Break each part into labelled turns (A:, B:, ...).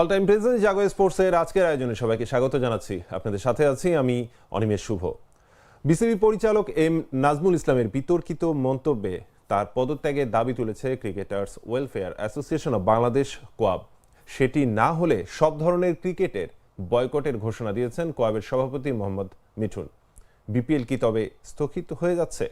A: All time present জাগো স্পোর্টসের আজকের আয়োজনে সবাইকে স্বাগত জানাচ্ছি। আপনাদের সাথে আছি আমি অনিমেষ শুভ। বিসিবি পরিচালক এম নাজমুল ইসলামের বিতর্কিত মন্তব্যে তার পদত্যাগের দাবি তুলেছে cricketers welfare association of Bangladesh কোয়াব। সেটি না হলে সব ধরনের ক্রিকেটের বয়কটের ঘোষণা দিয়েছেন কোয়াবের সভাপতি মোহাম্মদ মিঠুন। বিপিএল কি তবে স্থগিত হয়ে যাচ্ছে?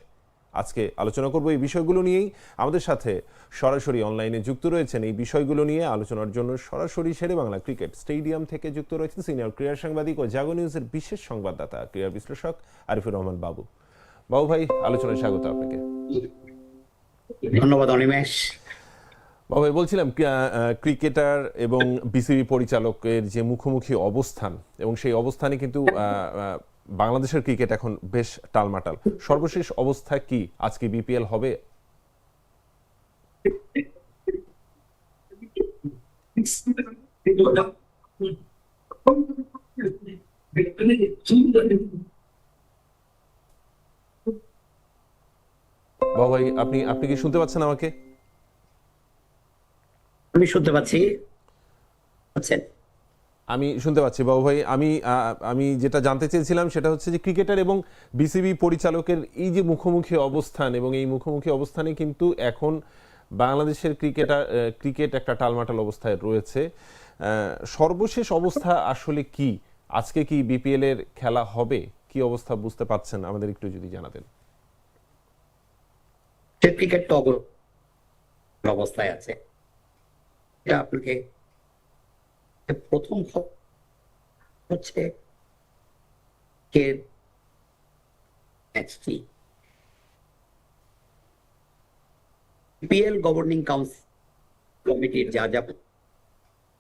A: আজকে আলোচনা করব এই বিষয়গুলো নিয়েই। আমাদের সাথে সরাসরি অনলাইনে যুক্ত রয়েছেন এই বিষয়গুলো নিয়ে আলোচনার জন্য সরাসরি শেরে বাংলা ক্রিকেট স্টেডিয়াম থেকে যুক্ত রয়েছেন সিনিয়র ক্রীড়া সাংবাদিক ও জাগো নিউজের বিশেষ সংবাদদাতা ক্রীড়া বিশ্লেষক আরিফুর রহমান বাবু। বাবু ভাই আলোচনায় স্বাগত আপনাকে।
B: ধন্যবাদ অনিমেষ।
A: বাবু ভাই বলছিলাম ক্রিকেটার এবং বিসিবি পরিচালকের যে মুখোমুখি অবস্থান এবং সেই অবস্থানে কিন্তু বাংলাদেশের ক্রিকেট এখন বেশ টালমাটাল। সর্বশেষ অবস্থা কি? আজকে বিপিএল হবে? বাবু ভাই আপনি আপনি কি শুনতে পাচ্ছেন আমাকে?
B: আমি শুনতে পাচ্ছি। আচ্ছা।
A: আমি শুনতে পাচ্ছি বাবু ভাই, আমি আমি যেটা জানতে চেয়েছিলাম সেটা হচ্ছে যে ক্রিকেটার এবং বিসিবি পরিচালকের এই যে মুখোমুখি অবস্থান এবং এই মুখোমুখি অবস্থানে কিন্তু এখন বাংলাদেশের ক্রিকেটার ক্রিকেট একটা টালমাটাল অবস্থায় রয়েছে। সর্বশেষ অবস্থা আসলে কি? আজকে কি বিপিএল এর খেলা হবে? কি অবস্থা বুঝতে পারছেন? আমাদের একটু যদি জানাতেন।
B: ক্রিকেট তো অবস্থায় আছে। আপনাকে প্রথম হচ্ছে কে ম্যাচটি গভর্নিং কাউন্সিল কমিটির যা যা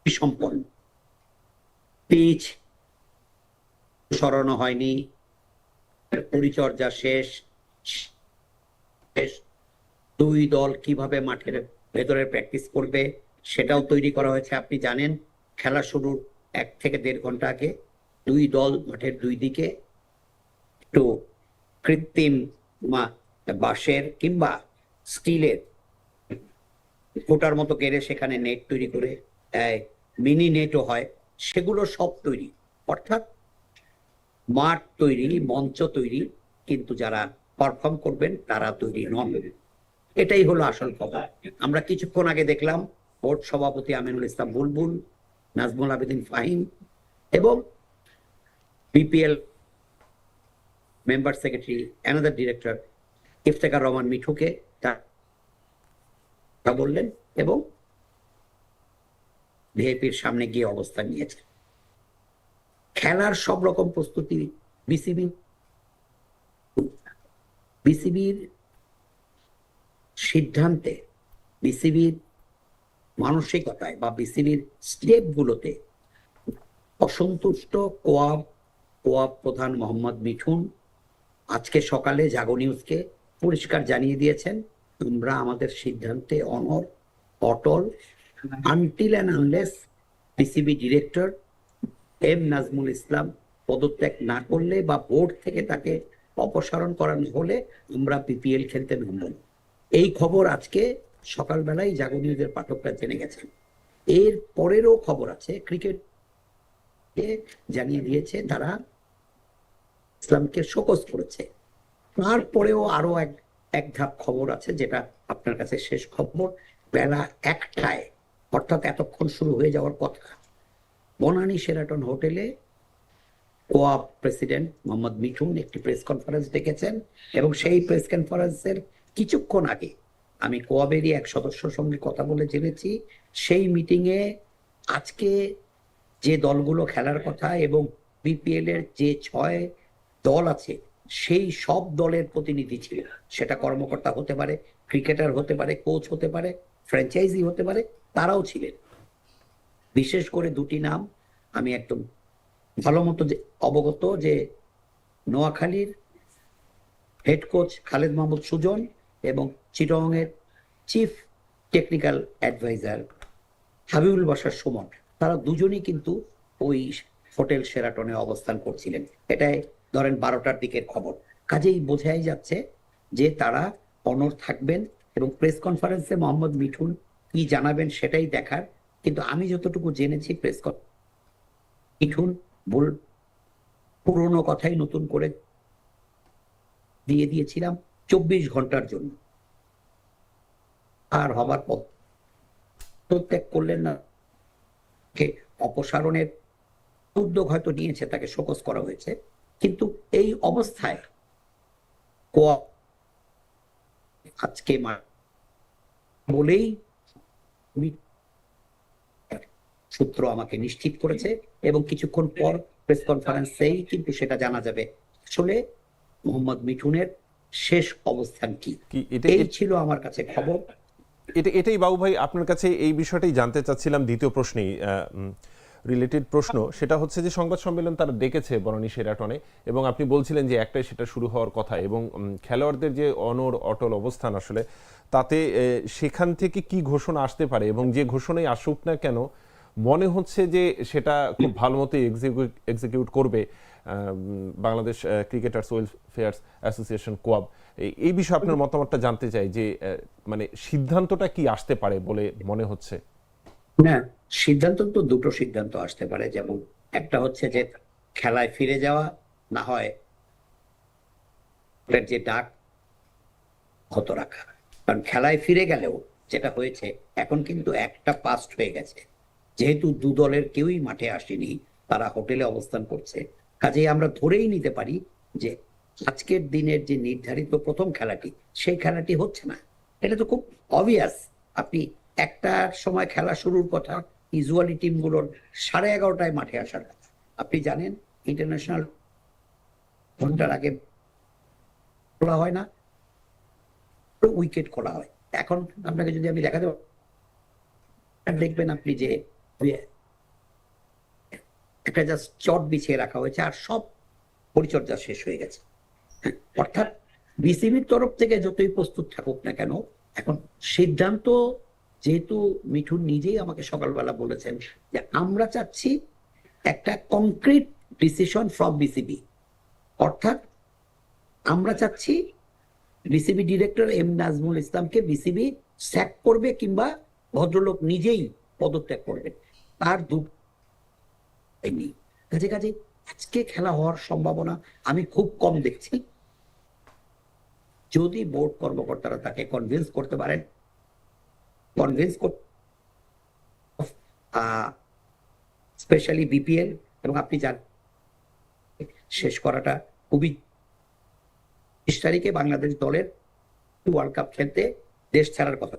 B: সম্পন্ন। পিচ সরানো হয়নি পরিচর্যা শেষ। দুই দল কীভাবে মাঠের ভেতরে প্র্যাকটিস করবে, সেটাও তৈরি করা হয়েছে, আপনি জানেন। খেলা শুরুর এক থেকে দেড় ঘণ্টা আগে দুই দল মাঠের দুই দিকে একটু কৃত্রিম বাঁশের কিংবা স্টিলের ফোটার মতো কেড়ে সেখানে নেট তৈরি করে মিনি নেটও হয়, সেগুলো সব তৈরি। অর্থাৎ মাঠ তৈরি, মঞ্চ তৈরি, কিন্তু যারা পারফর্ম করবেন তারা তৈরি নন। এটাই হলো আসল খবর। আমরা কিছুক্ষণ আগে দেখলাম বোর্ড সভাপতি আমিনুল ইসলাম বুলবুল নাজমুল আবেদিন ফাহিম এবং BPL member secretary another director Iftekhar Rahman মিঠুকে তা বললেন এবং ভিআইপির সামনে গিয়ে অবস্থান নিয়েছেন খেলার সব রকম প্রস্তুতি বিসিবি বিসিবির সিদ্ধান্তে, বিসিবির মানসিকতায় বা বিসিবির স্টেপগুলোতে অসন্তুষ্ট কোয়াব কোয়াব প্রধান মোহাম্মদ মিঠুন আজকে সকালে জাগো নিউজকে পরিষ্কার জানিয়ে দিয়েছেন আমরা আমাদের সিদ্ধান্তে অনর, অটল until and unless BCB director M Nazmul Islam পদত্যাগ না করলে বা বোর্ড থেকে তাকে অপসারণ করানো হলে আমরা পিপিএল খেলতে নামব এই খবর আজকে সকালবেলায় জাগো নিউজের পাঠকরা জেনে গেছেন। এর পরেরও খবর আছে ক্রিকেট জানিয়ে দিয়েছে তারা, ইসলামকে শোকজ করেছে। তারপরেও আরও এক এক ধাপ খবর আছে যেটা আপনার কাছে শেষ খবর, বেলা একটায়, অর্থাৎ এতক্ষণ শুরু হয়ে যাওয়ার কথা। বনানী সেরাটন হোটেলে কোয়াব প্রেসিডেন্ট মোহাম্মদ মিঠুন একটি প্রেস কনফারেন্স ডেকেছেন এবং সেই প্রেস কনফারেন্সের কিছুক্ষণ আগে আমি কোয়াবেরই এক সদস্যর সঙ্গে কথা বলে জেনেছি। সেই মিটিংয়ে আজকে যে দলগুলো খেলার কথা এবং বিপিএল এর যে ছয় দল আছে, সেই সব দলের প্রতিনিধি ছিল। সেটা কর্মকর্তা হতে পারে ক্রিকেটার হতে পারে কোচ হতে পারে ফ্র্যাঞ্চাইজি হতে পারে, তারাও ছিলেন। বিশেষ করে দুটি নাম আমি একদম ভালো মতো অবগত যে নোয়াখালীর হেড কোচ খালেদ মাহমুদ সুজন এবং চিটংয়ের chief technical advisor Habibul Bashar Sumon. তারা দুজনেই কিন্তু ওই হোটেল সেরাটনে অবস্থান করছিলেন। এটাই ধরেন বারোটার দিকের খবর। কাজেই বোঝাই যাচ্ছে যে তারা অনর থাকবেন এবং প্রেস কনফারেন্সে মোহাম্মদ মিঠুন কি জানাবেন সেটাই দেখার। কিন্তু আমি যতটুকু জেনেছি প্রেস মিঠুন বল পুরোনো কথাই নতুন করে দিয়ে দিয়েছিলাম চব্বিশ ঘণ্টার জন্য। আর হবার পর ত্যাগ করলেন না অপসারণের উদ্যোগ হয়তো নিয়েছে তাকে শোকস করা হয়েছে। কিন্তু এই অবস্থায় আজকে বলেই সূত্র আমাকে নিশ্চিত করেছে এবং কিছুক্ষণ পর প্রেস কনফারেন্সেই কিন্তু সেটা জানা যাবে। আসলে মোহাম্মদ মিঠুনের শেষ অবস্থান কি এই ছিল আমার কাছে খবর।
A: এটা, এটাই বাবু ভাই আপনার কাছে এই বিষয়টাই জানতে চাচ্ছিলাম দ্বিতীয় প্রশ্নেই রিলেটেড প্রশ্ন। সেটা হচ্ছে যে সংবাদ সম্মেলন তারা ডেকেছে বনানী সেরাটনে এবং আপনি বলছিলেন যে একটাই সেটা শুরু হওয়ার কথা এবং খেলোয়াড়দের যে অনর অটল অবস্থান আসলে, তাতে সেখান থেকে কি ঘোষণা আসতে পারে এবং যে ঘোষণাই আসুক না কেন, মনে হচ্ছে যে সেটা খুব ভালো মতো এক্সিকিউট করবে বাংলাদেশ ক্রিকেটার্স ওয়েলফেয়ার্স অ্যাসোসিয়েশন কোয়াব এই- বিষয়ে আপনার মতামতটা জানতে চাই যে মানে সিদ্ধান্তটা কি আসতে পারে বলে মনে হচ্ছে?
B: না, সিদ্ধান্ত তো দুটো সিদ্ধান্ত আসতে পারে। যেমন একটা হচ্ছে যে খেলায় ফিরে যাওয়া, না হয় যে ডাক হত রাখা। কারণ খেলায় ফিরে গেলেও যেটা হয়েছে, এখন কিন্তু একটা পাস্ট হয়ে গেছে। যেহেতু দু দলের কেউই মাঠে আসেনি, তারা হোটেলে অবস্থান করছে। কাজেই আমরা ধরেই নিতে পারি যে আজকের দিনের যে নির্ধারিত প্রথম খেলাটি সেই খেলাটি হচ্ছে না। এটা তো খুব অবভিয়াস আপনি একটার সময় খেলা শুরুর কথা ইউজুয়ালি টিমগুলোর সাড়ে এগারোটায় মাঠে আসার কথা। আপনি জানেন ইন্টারন্যাশনাল ঘণ্টার আগে খোলা হয় না উইকেট খোলা হয়। এখন আপনাকে যদি আমি পারি, দেখবেন আপনি যে একটা জাস্ট চট বিছিয়ে রাখা হয়েছে আর সব পরিচর্যা শেষ হয়ে গেছে। অর্থাৎ বিসিবির তরফ থেকে যতই প্রস্তুত থাকুক না কেন, এখন সিদ্ধান্ত যেহেতু মিঠুন নিজেই আমাকে সকালবেলা বলেছেন যে আমরা চাচ্ছি একটা কংক্রিট ডিসিশন ফ্রম বিসিবি অর্থাৎ আমরা চাচ্ছি বিসিবি ডিরেক্টর এম নাজমুল ইসলামকে বিসিবি স্যাক করবে কিংবা ভদ্রলোক নিজেই পদত্যাগ করবেন তার দু কাজে কাজে আজকে খেলা হওয়ার সম্ভাবনা আমি খুব কম দেখছি। যদি বোর্ড কর্মকর্তারা তাকে কনভিন্স করতে পারেন কনভিন্স স্পেশালি বিপিএল এবং আপনি জান শেষ করাটা খুবই বিশ তারিখে বাংলাদেশ দলের ওয়ার্ল্ড কাপ খেলতে দেশ ছাড়ার কথা।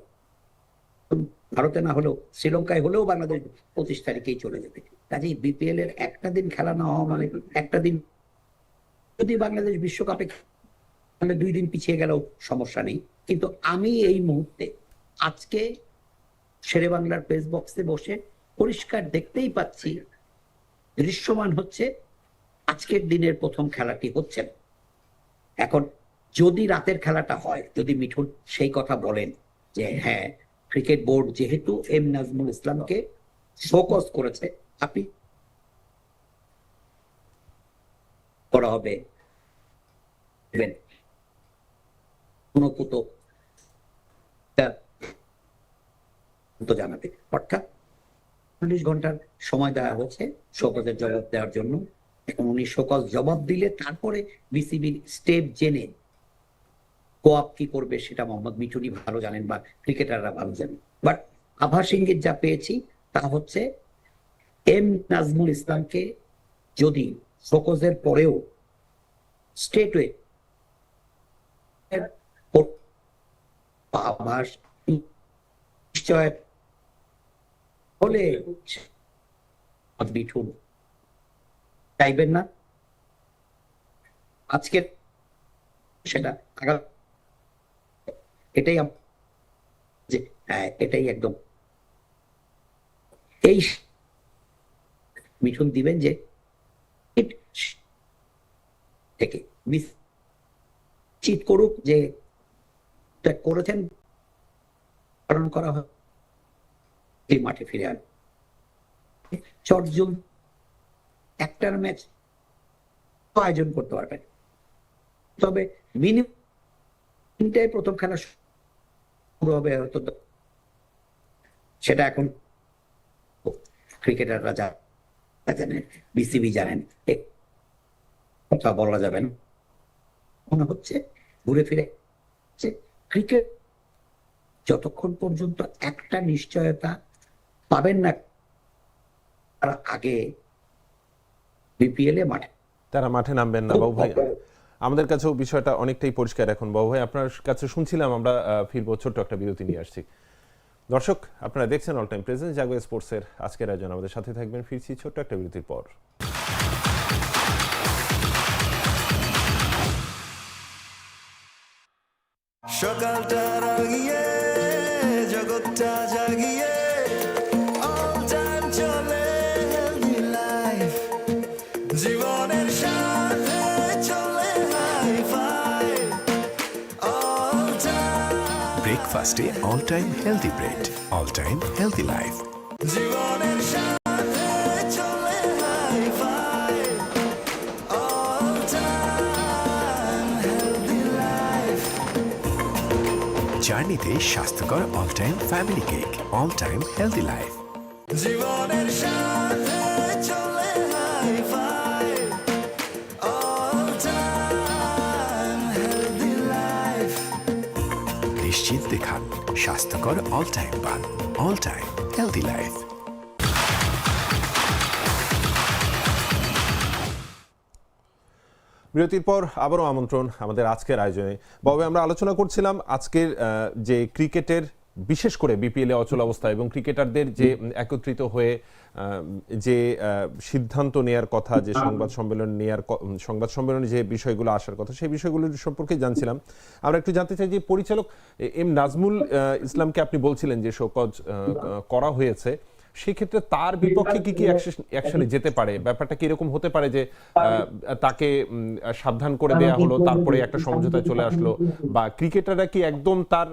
B: ভারতে না হলেও, শ্রীলঙ্কায় হলেও বাংলাদেশ পঁচিশ তারিখেই চলে যাবে। কাজেই বিপিএল এর একটা দিন খেলা না হওয়া মানে একটা দিন যদি বাংলাদেশ বিশ্বকাপে তাহলে দুই দিন পিছিয়ে গেলেও সমস্যা নেই কিন্তু আমি এই মুহূর্তে আজকে শেরে বাংলার প্রেস বক্সে বসে পরিষ্কার দেখতেই পাচ্ছি দৃশ্যমান হচ্ছে আজকের দিনের প্রথম খেলাটি হচ্ছে। এখন যদি রাতের খেলাটা হয়, যদি মিঠুন সেই কথা বলেন যে হ্যাঁ ক্রিকেট বোর্ড যেহেতু এম নাজমুল ইসলামকে ফোকাস করেছে, আপনি করা হবে দেবেন অনুপুত তো জানাবে। অর্থাৎ চল্লিশ ঘণ্টার সময় দেওয়া হয়েছে শোকজের জবাব দেওয়ার জন্য। এখন উনি শোকজ জবাব দিলে তারপরে বিসিবির স্টেপ জেনে কোয়াপ কি করবে সেটা মোহাম্মদ মিঠুনি ভালো জানেন বা ক্রিকেটাররা ভালো জানেন। বাট আভাস ইঙ্গিত যা পেয়েছি তা হচ্ছে এম নাজমুল ইসলামকে যদি ফোকসের পরেও স্টেটওয়ে আভাস নিশ্চয় হলে মিঠুন চাইবেন না? আজকে সেটা এটাই যে হ্যাঁ এটাই একদম। এই মিঠুন দিবেন যে থেকে। নিশ্চিত করুক যে এটা করেছেন, পালন করা হয়। এই মাঠে ফিরে আন। চটজুল একটার ম্যাচ আয়োজন করতে পারবেন। তবে মিনিমামটাই প্রথম খেলা শুরু হবে হয়তো। সেটা এখন ক্রিকেটাররা যা জানেন, বিসিবি জানেন। কথা বলা যাবে না। মনে হচ্ছে ঘুরে ফিরে ক্রিকেট যতক্ষণ পর্যন্ত একটা নিশ্চয়তা পাবেন না তারা আগে বিপিএল এ মাঠে।
A: তারা মাঠে নামবেন না বাবু ভাই। আমাদের কাছেও বিষয়টা অনেকটাই পরিষ্কার এখন বাবু ভাই। আপনার কাছে শুনছিলাম আমরা ফিরবো ছোট্ট একটা বিরতি নিয়ে আসছি। দর্শক আপনারা দেখছেন অল টাইম প্রেজেন্স জাগো স্পোর্টসের আজকের আয়োজন। আমাদের সাথে থাকবেন ফিরছি ছোট্ট একটা বিরতির পর।
C: সকালটা রাগিয়ে জগৎটা জাগিয়ে অল টাইম চলে হেলদি লাইফ জীবনের সাথে চলে হাই ফাই অল টাইম
D: ব্রেকফাস্টে all time healthy bread all time healthy life
C: জীবনের
D: জার্নিতে স্বাস্থ্যকর all time family cake all time healthy life
C: জীবনের সাথে চলে hi fi all time healthy life
D: নিশ্চিন্তে খান স্বাস্থ্যকর অল টাইম পান অল টাইম হেলদি লাইফ
A: বিরতির পর আবারও আমন্ত্রণ আমাদের আজকের আয়োজনে। ববে আমরা আলোচনা করছিলাম আজকের যে ক্রিকেটের, বিশেষ করে বিপিএল এ অচল অবস্থা এবং ক্রিকেটারদের যে একত্রিত হয়ে যে সিদ্ধান্ত নেয়ার কথা, যে সংবাদ সম্মেলন নেয়ার সংবাদ সম্মেলনে যে বিষয়গুলো আসার কথা, সেই বিষয়গুলো সম্পর্কে জানছিলাম। আমরা একটু জানতে চাই যে পরিচালক এম নাজমুল ইসলামকে আপনি বলছিলেন যে শোকজ করা হয়েছে। সেক্ষেত্রে তার বিপক্ষে কি কি অ্যাকশনে যেতে পারে? ব্যাপারটা কি এরকম হতে পারে যে আহ, তাকে সাবধান করে দেয়া হলো তারপরে একটা সমঝোতায় চলে আসলো? বা ক্রিকেটাররা কি একদম তার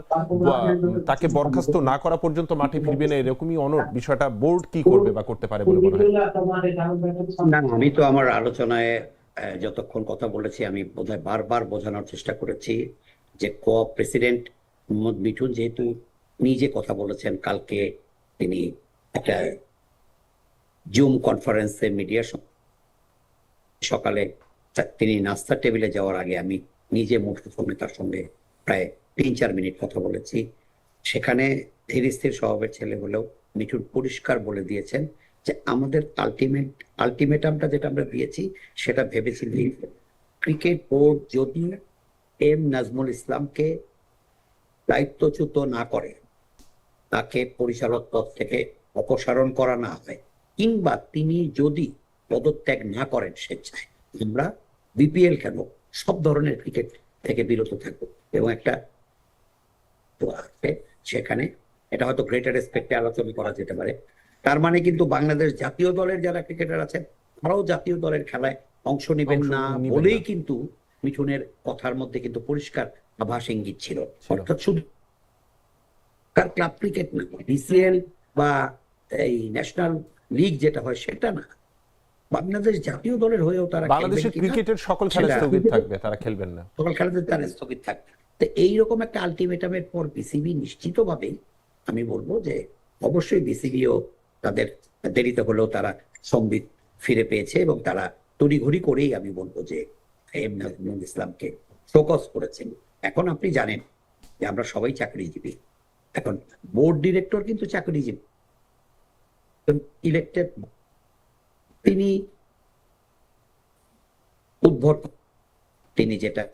A: তাকে বরখাস্ত না। করা পর্যন্ত মাঠে ফিরবে না? এরকমই অনর বিষয়টা বোর্ড কি করবে বা করতে পারে বলে মনে হয়?
B: না আমি তো আমার আলোচনায় আহ, যতক্ষণ কথা বলেছি আমি বোধহয় বারবার বোঝানোর চেষ্টা করেছি যে ক প্রেসিডেন্ট মোহাম্মদ মিঠুন যেহেতু নিজে কথা বলেছেন কালকে তিনি একটা জুম কনফারেন্সে মিডিয়ার সকালে তিনি নাস্তার টেবিলে যাওয়ার আগে আমি নিজে মুঠোফোনে তার সঙ্গে প্রায় তিন চার মিনিট কথা বলেছি। সেখানে ধীর স্থির স্বভাবের ছেলে হলেও মিঠুন পরিষ্কার বলে দিয়েছেন যে আমাদের আলটিমেট আলটিমেটামটা যেটা আমরা দিয়েছি, সেটা ভেবেছি ক্রিকেট বোর্ড যদি এম নাজমুল ইসলামকে দায়িত্বচ্যুত না করে, তাকে পরিচালক পদ থেকে অপসারণ করা না হয় কিংবা তিনি যদি পদত্যাগ না করেন স্বেচ্ছায় আমরা বিপিএল কেন সব ধরনের ক্রিকেট থেকে বিরত থাকব? এবং একটা সেখানে এটা হয়তো গ্রেটার রেসপেক্টে আলোচনা করা যেতে পারে। তার মানে কিন্তু বাংলাদেশ জাতীয় দলের যারা ক্রিকেটার আছেন তারাও জাতীয় দলের খেলায় অংশ নেবেন না বলেই কিন্তু মিঠুনের কথার মধ্যে কিন্তু পরিষ্কার আভাস ইঙ্গিত ছিল। অর্থাৎ শুধু ক্লাব ক্রিকেট না বিসিএল বা এই ন্যাশনাল লিগ যেটা হয় সেটা না। বাংলাদেশ জাতীয় দলের হয়েও তারা
A: বাংলাদেশের ক্রিকেটের সকল খেলা স্থগিত থাকবে তারা খেলবেন না।
B: সকল খেলাতে তার স্থগিত থাকবে। তো এইরকম একটা আলটিমেটামের পর বিসিবি নিশ্চিতভাবে আমি বলব যে অবশ্যই বিসিবিও তাদের দেরিতে হলেও তারা সম্বিত ফিরে পেয়েছে এবং তারা তড়িঘড়ি করেই আমি বলব যে এম নাজমুল ইসলামকে ফোকাস করেছেন। এখন আপনি জানেন যে আমরা সবাই চাকরিজীবী। এখন বোর্ড ডিরেক্টর কিন্তু চাকরিজীবী। ইলেক্টেড তিনি উদ্ভট। তিনি যেটা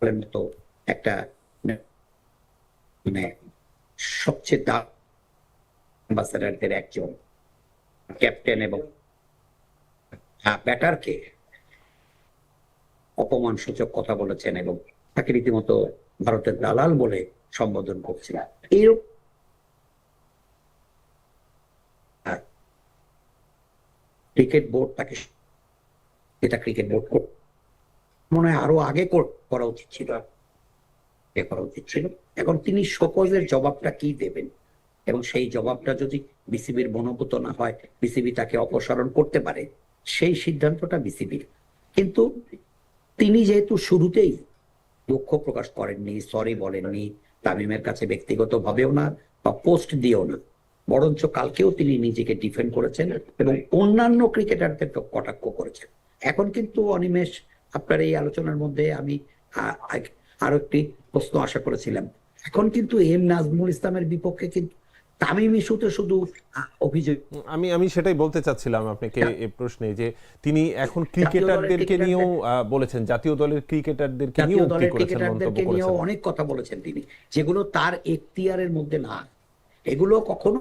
B: মতো একটা মানে সবচেয়ে অ্যাম্বাসাডারদের একজন ক্যাপ্টেন এবং ব্যাটারকে অপমান সূচক কথা বলেছেন এবং তাকে রীতিমতো ভারতের দালাল বলে সম্বোধন করছিলেন এইরকম ক্রিকেট বোর্ড তাকে এটা ক্রিকেট বোর্ড মনে হয় আরও আগে করা উচিত ছিল। করা উচিত ছিল। এখন তিনি সকলের জবাবটা কি দেবেন? এবং সেই জবাবটা যদি বিসিবির মনোভূত না হয়, বিসিবি তাকে অপসারণ করতে পারে, সেই সিদ্ধান্তটা বিসিবির। কিন্তু তিনি যেহেতু শুরুতেই দুঃখ প্রকাশ করেননি সরি বলেননি, তামিমের কাছে ব্যক্তিগত ভাবেও না বা পোস্ট দিয়েও না। বরঞ্চ কালকেও তিনি নিজেকে ডিফেন্ড করেছেন এবং অন্যান্য ক্রিকেটারদের কটাক্ষ করেছেন। এখন কিন্তু অনিমেষ আপনার এই আলোচনার মধ্যে আমি আরও একটি প্রশ্ন আশা করেছিলাম। এখন কিন্তু এম নাজমুল ইসলামের বিপক্ষে কিন্তু তামিম ইস্যুতে শুধু অভিযোগ
A: আমি আমি সেটাই বলতে চাচ্ছিলাম আপনাকে। এই প্রশ্নে যে তিনি এখন ক্রিকেটারদেরকে নিয়েও বলেছেন জাতীয় দলের ক্রিকেটারদেরকে নিয়েও
B: দলের ক্রিকেটারদেরকে নিয়েও অনেক কথা বলেছেন তিনি যেগুলো তার এখতিয়ারের মধ্যে না। এগুলো কখনো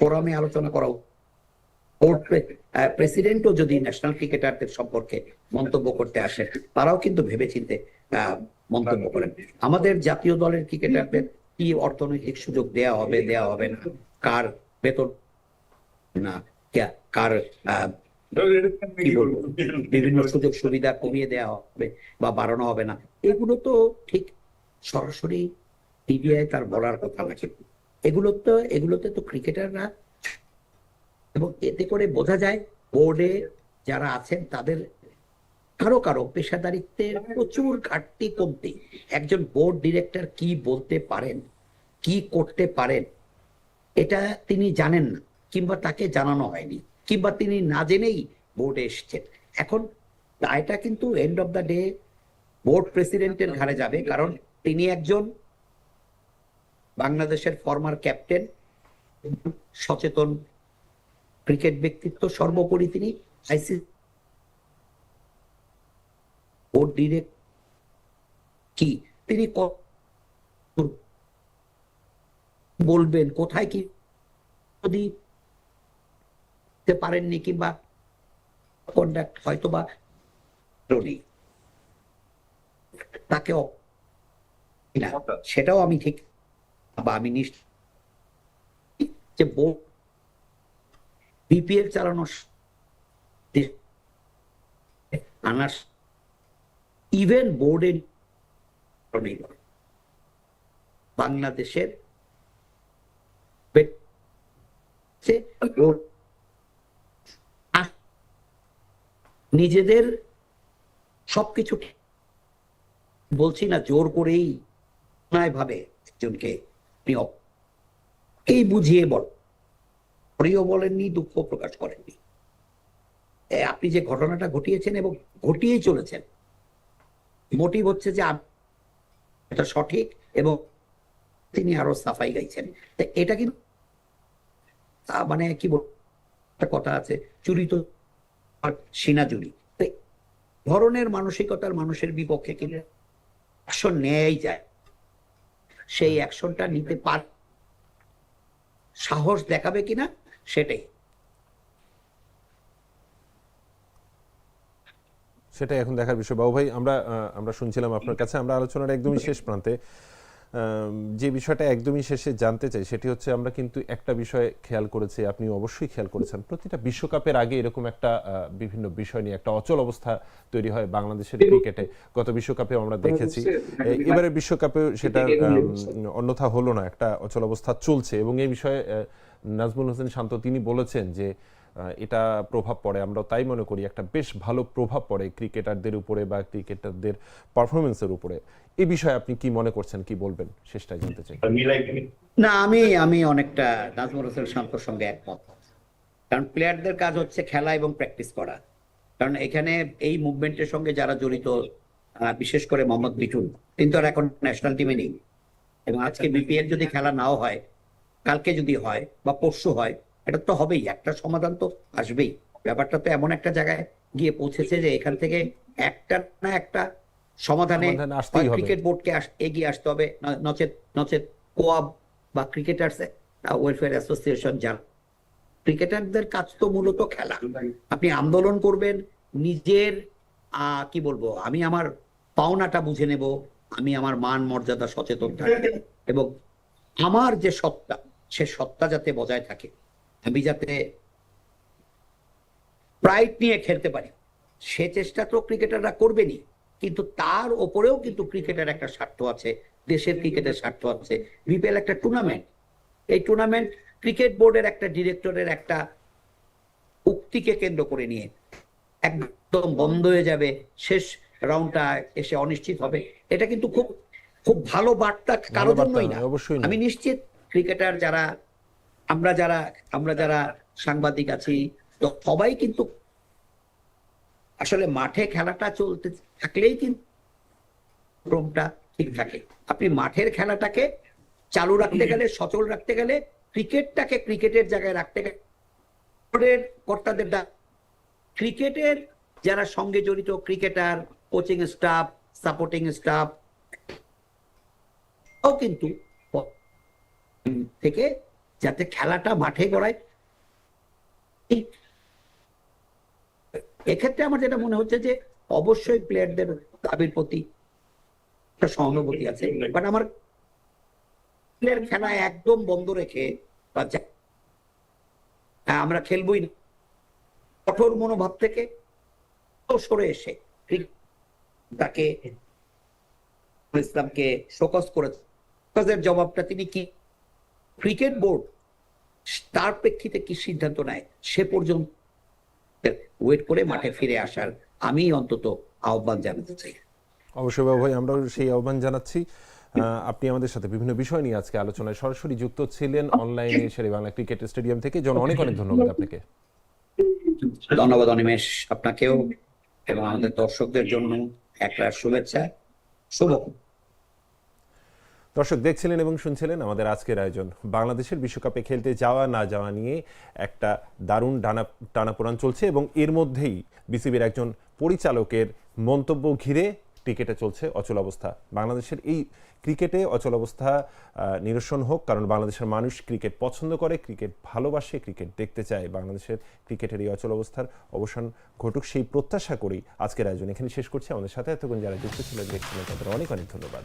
B: ফোরামে আলোচনা করা প্রেসিডেন্টও যদি ন্যাশনাল ক্রিকেটারদের সম্পর্কে মন্তব্য করতে আসে তারাও কিন্তু ভেবেচিন্তে আহ, মন্তব্য করেন। আমাদের জাতীয় দলের ক্রিকেটারদের কি অর্থনৈতিক সুযোগ দেয়া হবে দেয়া হবে না? কার বেতন? না কার বিভিন্ন সুযোগ সুবিধা কমিয়ে দেওয়া হবে বা বাড়ানো হবে না। এগুলো তো ঠিক সরাসরি টিভিআই তার বলার কথা না এগুলো তো এগুলোতে তো ক্রিকেটাররা এবং এতে করে বোঝা যায় বোর্ডে যারা আছেন তাদের কারও কারও পেশাদারিত্বের প্রচুর ঘাটতি কমতি। একজন বোর্ড ডিরেক্টর কি বলতে পারেন, কি করতে পারেন, এটা তিনি জানেন না কিংবা তাকে জানানো হয়নি কিংবা তিনি না জেনেই বোর্ডে এসেছেন। এখন এটা কিন্তু end of the day board প্রেসিডেন্টের ঘাড়ে যাবে, কারণ তিনি একজন বাংলাদেশের ফর্মার ক্যাপ্টেন সচেতন ক্রিকেট ব্যক্তিত্ব, সর্বোপরি তিনি আইসি বোর্ড ডিরেক্ট কি তিনি বলবেন কোথায় কি যদি পারেননি কিংবা কন্ডাক্ট হয়তো বা। তাকে সেটাও আমি ঠিক বা বিপিএল আনার ইভেন বোর্ডের বাংলাদেশের নিজেদের সবকিছু বলছি না জোর করেই ভাবে একজনকে অপ- এই বুঝিয়ে বল। পরেও বলেননি, দুঃখ প্রকাশ করেননি। আপনি যে ঘটনাটা ঘটিয়েছেন এবং ঘটিয়েই চলেছেন, মোটিভ হচ্ছে যে এটা সঠিক এবং তিনি আরও সাফাই গাইছেন। এটা কিন্তু মানে কি বল কথা আছে, চুরি তো সিনা চুরি। ধরনের মানসিকতার মানুষের বিপক্ষে কিন্তু অ্যাকশন নেয়াই যায়। সেই অ্যাকশনটা নিতে পার সাহস দেখাবে কিনা সেটাই।
A: সেটাই এখন দেখার বিষয়। বাবু ভাই আমরা আহ, আমরা শুনছিলাম আপনার কাছে। আমরা আলোচনার একদমই শেষ প্রান্তে। যে বিষয়টা একদমই শেষে জানতে চাই সেটি হচ্ছে আমরা কিন্তু একটা বিষয় খেয়াল করেছি আপনি অবশ্যই খেয়াল করেছেন। প্রতিটা বিশ্বকাপের আগে এরকম একটা বিভিন্ন বিষয় নিয়ে একটা অচল অবস্থা তৈরি হয় বাংলাদেশের ক্রিকেটে। গত বিশ্বকাপে আমরা দেখেছি। এবারে বিশ্বকাপে সেটা অন্যথা হলো না একটা অচল অবস্থা চলছে। এবং এই বিষয়ে নাজমুল হোসেন শান্ত তিনি বলেছেন যে এটা প্রভাব পড়ে। আমরা তাই মনে করি একটা বেশ ভালো প্রভাব পড়ে ক্রিকেটারদের উপরে বা ক্রিকেটারদের পারফরমেন্সের উপরে। এই বিষয়ে আপনি কি মনে করছেন কি বলবেন? শেষটাই জানতে চাই।
B: না আমি আমি অনেকটা নাজমুল হোসেন শান্তর সঙ্গে একমত। কারণ প্লেয়ারদের কাজ হচ্ছে খেলা এবং প্র্যাকটিস করা। কারণ এখানে এই মুভমেন্টের সঙ্গে যারা জড়িত আহ, বিশেষ করে মোহাম্মদ মিঠুন তিনি তো আর এখন ন্যাশনাল টিমে নেই। এবং আজকে বিপিএল যদি খেলা নাও হয় কালকে যদি হয় বা পরশু হয় এটা তো হবেই একটা সমাধান তো আসবেই। ব্যাপারটা তো এমন একটা জায়গায় গিয়ে পৌঁছেছে যে এখান থেকে একটা না একটা সমাধানে। ক্রিকেট বোর্ডকে এগিয়ে আসতে হবে। নচেত নচেত কোয়াব বা ক্রিকেটার্স ওয়েলফেয়ার অ্যাসোসিয়েশন যারা ক্রিকেটারদের কাজ তো মূলত খেলা। আপনি আন্দোলন করবেন নিজের আহ, কি বলব আমি আমার পাওনাটা বুঝে নেব আমি আমার মান মর্যাদা সচেতন থাকব এবং আমার যে সত্তা সে সত্তা যাতে বজায় থাকে আমি যাতে প্রাইড নিয়ে খেলতে পারি সে চেষ্টা তো ক্রিকেটাররা করবেনই কিন্তু তার ওপরেও কিন্তু ক্রিকেটের একটা স্বার্থ আছে দেশের ক্রিকেটের স্বার্থ আছে। বিপিএল একটা টুর্নামেন্ট এই টুর্নামেন্ট ক্রিকেট বোর্ডের একটা ডিরেক্টরের একটা উক্তিকে কেন্দ্র করে নিয়ে একদম বন্ধ হয়ে যাবে শেষ রাউন্ডটা এসে অনিশ্চিত হবে। এটা কিন্তু খুব খুব ভালো বার্তা কারোর
A: বার্তা
B: জন্যই না। আমি নিশ্চিত ক্রিকেটার যারা আমরা যারা আমরা যারা সাংবাদিক আছি, তো সবাই কিন্তু আসলে মাঠে খেলাটা চলতে থাকলেই কিন্তু ক্রমটা ঠিক থাকে। আপনি মাঠের খেলাটাকে চালু রাখতে গেলে, সচল রাখতে গেলে, ক্রিকেটটাকে ক্রিকেটের জায়গায় রাখতে গেলে কর্তাদের ক্রিকেটের যারা সঙ্গে জড়িত cricketer, coaching staff, supporting staff ও কিন্তু থেকে যাতে খেলাটা মাঠে গড়ায়। এক্ষেত্রে আমার যেটা মনে হচ্ছে যে অবশ্যই প্লেয়ারদের দাবির প্রতি একটা সহানুভূতি আছে। বাট আমার প্লেয়ার খেলা একদম বন্ধ রেখে হ্যাঁ, আমরা খেলবই না। কঠোর মনোভাব থেকে সরে এসে তাকে ইসলামকে শোকস করেছে। জবাবটা তিনি কি ক্রিকেট বোর্ড তার প্রেক্ষিতে কি সিদ্ধান্ত নেয় সে পর্যন্ত ওয়েট করে মাঠে ফিরে আসার আমি অন্তত আহ্বান জানাতে চাই।
A: অবশ্যই বাবু ভাই আমরাও সেই আহ্বান জানাচ্ছি। আপনি আমাদের সাথে বিভিন্ন বিষয় নিয়ে আজকে আলোচনায় সরাসরি যুক্ত ছিলেন অনলাইনে শেরে বাংলা ক্রিকেট স্টেডিয়াম থেকে। জন অনেক অনেক ধন্যবাদ আপনাকে।
B: ধন্যবাদ অনিমেষ আপনাকেও এবং আমাদের দর্শকদের জন্য একটা শুভেচ্ছা। শুভ
A: দর্শক দেখছিলেন এবং শুনছিলেন আমাদের আজকের আয়োজন। বাংলাদেশের বিশ্বকাপে খেলতে যাওয়া না যাওয়া নিয়ে একটা দারুণ ডানা টানাপোড়ান চলছে এবং এর মধ্যেই বিসিবির একজন পরিচালকের মন্তব্য ঘিরে ক্রিকেটে চলছে অচল অবস্থা। বাংলাদেশের এই ক্রিকেটে অচল অবস্থা নিরসন হোক, কারণ বাংলাদেশের মানুষ ক্রিকেট পছন্দ করে, ক্রিকেট ভালোবাসে, ক্রিকেট দেখতে চায়। বাংলাদেশের ক্রিকেটের এই অচল অবস্থার অবসান ঘটুক সেই প্রত্যাশা করেই আজকের আয়োজন এখানে শেষ করছি। আমাদের সাথে এতক্ষণ যারা যুক্ত ছিলেন, দেখছিলেন তাদের অনেক অনেক ধন্যবাদ।